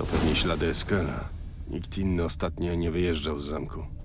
To pewnie ślady Eskela. Nikt inny ostatnio nie wyjeżdżał z zamku.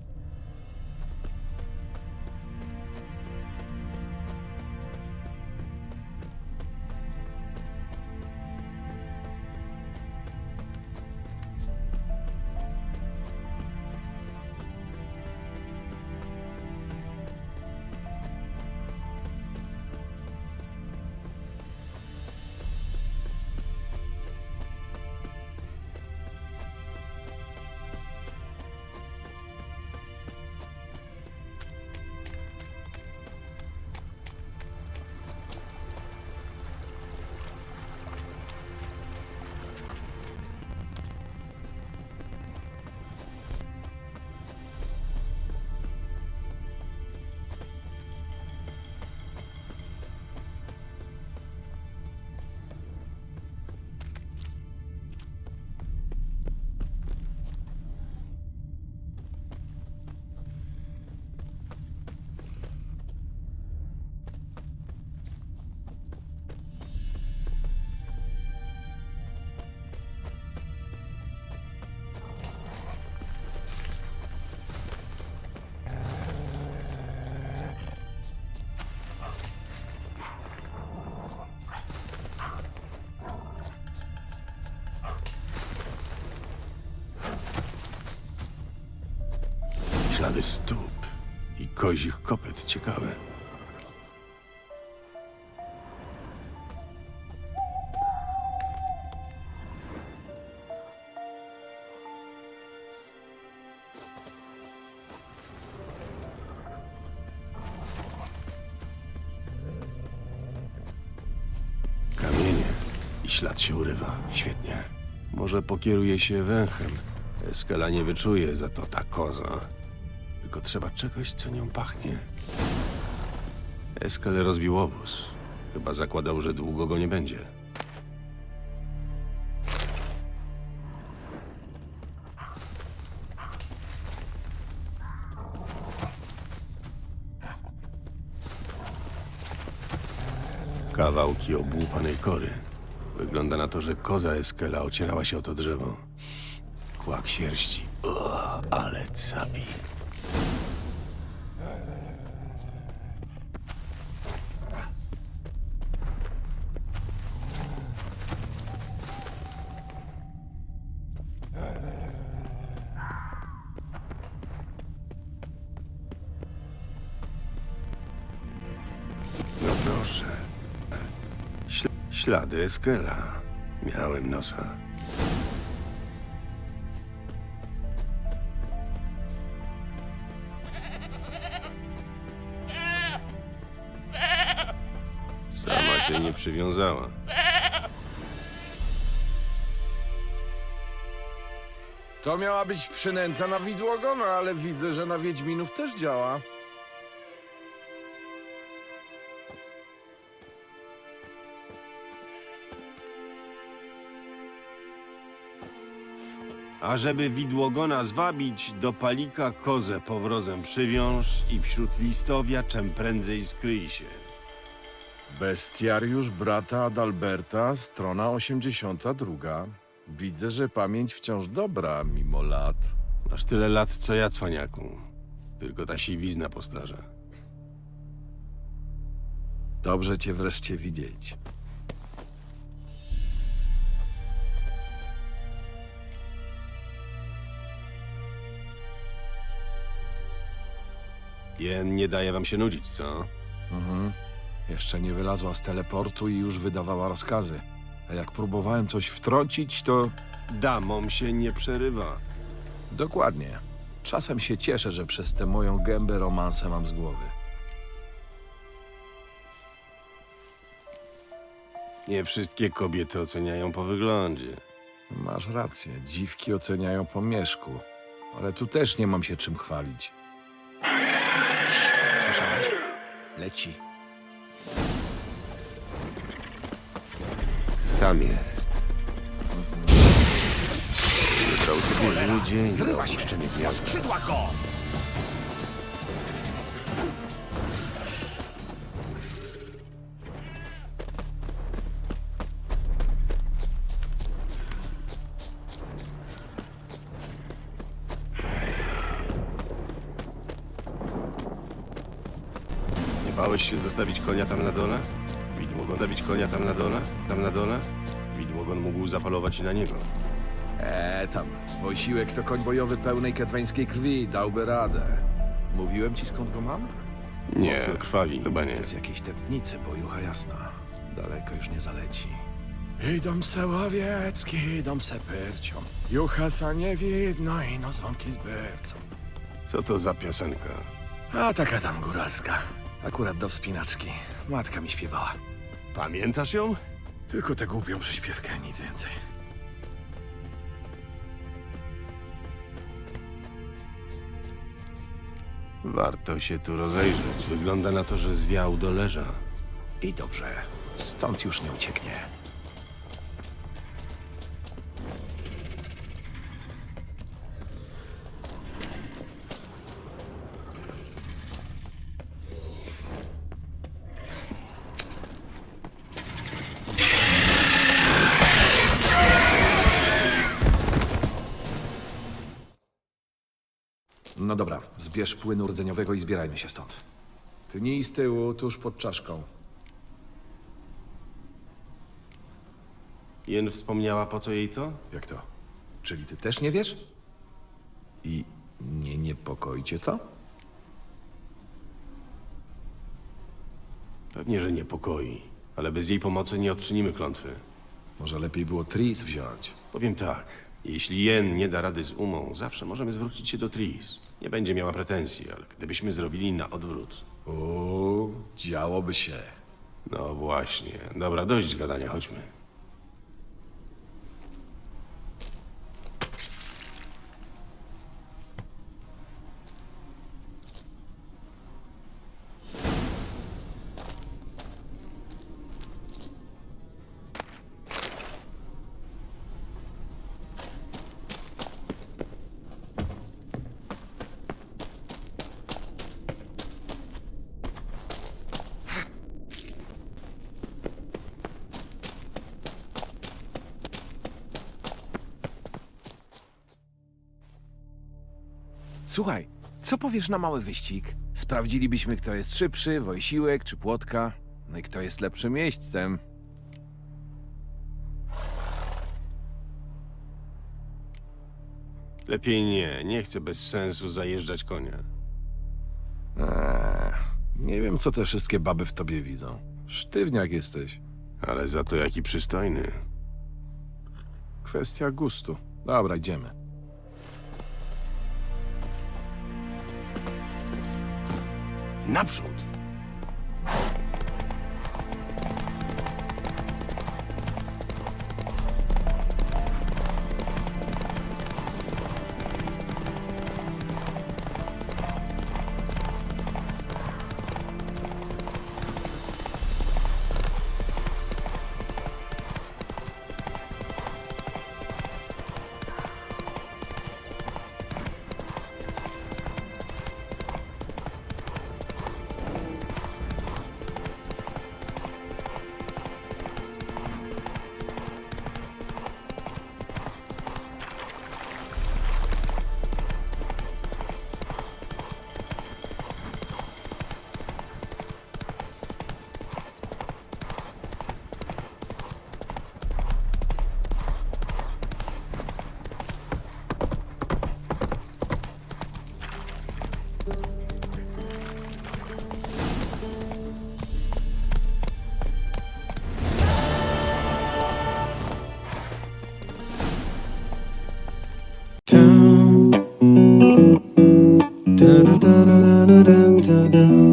Ślady stóp i kozich kopyt. Ciekawe. Kamienie i ślad się urywa. Świetnie. Może pokieruje się węchem. Skala nie wyczuje, za to ta koza. Tylko trzeba czegoś, co nią pachnie. Eskel rozbił obóz. Chyba zakładał, że długo go nie będzie. Kawałki obłupanej kory. Wygląda na to, że koza Eskela ocierała się o to drzewo. Kłak sierści. O, ale capi. Ślady Eskela. Miałem nosa. Sama się nie przywiązała. To miała być przynęta na widłogona, ale widzę, że na Wiedźminów też działa. A żeby widłogona zwabić, do palika kozę powrozem przywiąż i wśród listowia czem prędzej skryj się. Bestiariusz brata Adalberta, strona 82. Widzę, że pamięć wciąż dobra, mimo lat. Masz tyle lat, co ja, cwaniaku. Tylko ta siwizna postarza. Dobrze cię wreszcie widzieć. Jen nie daje wam się nudzić, co? Mhm. Jeszcze nie wylazła z teleportu i już wydawała rozkazy. A jak próbowałem coś wtrącić, to... Damom się nie przerywa. Dokładnie. Czasem się cieszę, że przez tę moją gębę romansę mam z głowy. Nie wszystkie kobiety oceniają po wyglądzie. Masz rację, dziwki oceniają po mieszku. Ale tu też nie mam się czym chwalić. Słyszałeś? Leci. Tam jest. Wybrał sobie zły dzień. Zrywa się! opuszczenie Po gniazda. skrzydłach go! Bałeś się zostawić konia tam na dole? Widmogon zabić konia tam na dole? Tam na dole? Widmogon mógł zapalować i na niego. Eee, tam. Wojsiłek to koń bojowy pełnej ketwańskiej krwi, dałby radę. Mówiłem ci skąd go mam? Nie, Mocno krwawi. Chyba nie. To z jakiejś tętnicy, bo jucha jasna. Daleko już nie zaleci. Idą se łowiecki, idą se pyrcią. Jucha sa nie widno i no ząbki z bercą. Co to za piosenka? A taka tam góralska. Akurat do wspinaczki. Matka mi śpiewała. Pamiętasz ją? Tylko tę głupią przyśpiewkę, nic więcej. Warto się tu rozejrzeć. Wygląda na to, że zwiał do leża. I dobrze. Stąd już nie ucieknie. No dobra, zbierz płynu rdzeniowego i zbierajmy się stąd. Tnij z tyłu, tuż pod czaszką. Jen wspomniała, po co jej to? Jak to? Czyli ty też nie wiesz? I nie niepokoi cię to? Pewnie, że niepokoi. Ale bez jej pomocy nie odczynimy klątwy. Może lepiej było Tris wziąć. Powiem tak. Jeśli Jen nie da rady z umą, zawsze możemy zwrócić się do Tris. Nie będzie miała pretensji, ale gdybyśmy zrobili na odwrót. Uuu, działoby się. No właśnie. Dobra, dość gadania, chodźmy. Słuchaj, co powiesz na mały wyścig? Sprawdzilibyśmy, kto jest szybszy, Wojsiłek czy Płotka. No i kto jest lepszym jeźdźcem. Lepiej nie. Nie chcę bez sensu zajeżdżać konia. Eee, nie wiem, co te wszystkie baby w tobie widzą. Sztywniak jesteś. Ale za to jaki przystojny. Kwestia gustu. Dobra, idziemy. Naprzód! Da